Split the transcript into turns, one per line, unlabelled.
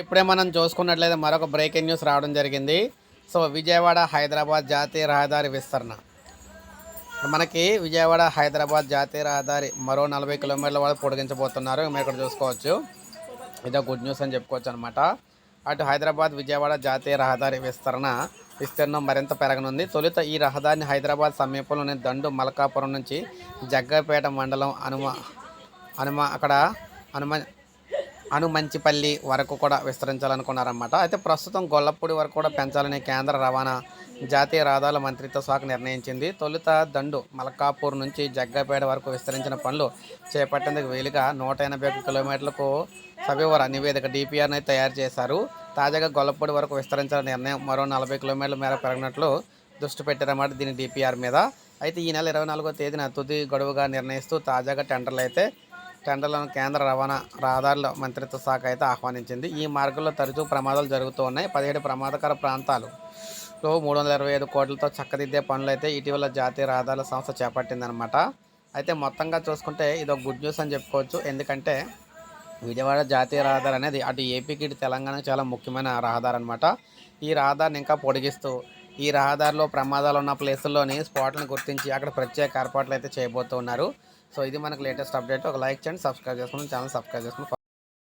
ఇప్పుడే మనం చూసుకున్నట్లయితే మరొక బ్రేకింగ్ న్యూస్ రావడం జరిగింది. సో విజయవాడ హైదరాబాద్ జాతీయ రహదారి విస్తరణ. మనకి విజయవాడ హైదరాబాద్ జాతీయ రహదారి మరో నలభై కిలోమీటర్ల వరకు పొడిగించబోతున్నారు. మేము ఇక్కడ చూసుకోవచ్చు. ఇదో గుడ్ న్యూస్ అని చెప్పుకోవచ్చు అనమాట అటు హైదరాబాద్ విజయవాడ జాతీయ రహదారి విస్తరణ విస్తీర్ణం మరింత పెరగనుంది. తొలుత ఈ రహదారిని హైదరాబాద్ సమీపంలోని దండు మలకాపురం నుంచి జగ్గపేట మండలం అనుమ అనుమ అక్కడ అనుమ అనుమంచిపల్లి వరకు కూడా విస్తరించాలనుకున్నారన్నమాట. అయితే ప్రస్తుతం గొల్లపూడి వరకు కూడా పెంచాలని కేంద్ర రవాణా జాతీయ రహదారుల మంత్రిత్వ శాఖ నిర్ణయించింది. తొలుత దండు మలకాపూర్ నుంచి జగ్గపేట వరకు విస్తరించిన పనులు చేపట్టేందుకు వీలుగా నూట ఎనభై ఒక కిలోమీటర్లకు సవివర నివేదిక డిపిఆర్ని అయితే తయారు చేశారు. తాజాగా గొల్లపూడి వరకు విస్తరించాలని నిర్ణయం మరో నలభై కిలోమీటర్ల మేర పెరగనట్లు దృష్టి పెట్టారన్నమాట దీని డిపిఆర్ మీద. అయితే ఈ నెల ఇరవై నాలుగో తేదీన తుది గడువుగా నిర్ణయిస్తూ తాజాగా టెండర్లు అయితే టెండర్లను కేంద్ర రవాణా రహదారుల మంత్రిత్వ శాఖ అయితే ఆహ్వానించింది. ఈ మార్గంలో తరచూ ప్రమాదాలు జరుగుతూ ఉన్నాయి. పదిహేడు ప్రమాదకర ప్రాంతాలు లో మూడు వందల ఇరవై ఐదు కోట్లతో చక్కదిద్దే పనులు అయితే ఇటీవల జాతీయ రహదారుల సంస్థ చేపట్టిందనమాట అయితే మొత్తంగా చూసుకుంటే ఇది ఒక గుడ్ న్యూస్ అని చెప్పుకోవచ్చు. ఎందుకంటే విజయవాడ జాతీయ రహదారి అనేది అటు ఏపీకి ఇటు తెలంగాణకు చాలా ముఖ్యమైన రహదారి అనమాట ఈ రహదారిని ఇంకా పొడిగిస్తూ ఈ రహదారిలో ప్రమాదాలు ఉన్న ప్లేసుల్లోని స్పాట్లను గుర్తించి అక్కడ ప్రత్యేక ఏర్పాట్లు అయితే చేయబోతున్నారు. సో ఇది మనకు లేటెస్ట్ అప్డేట్. ఒక లైక్ చేయండి సబ్స్క్రైబ్ చేసుకుని ఛానల్ సబ్స్క్రైబ్ చేసుకుని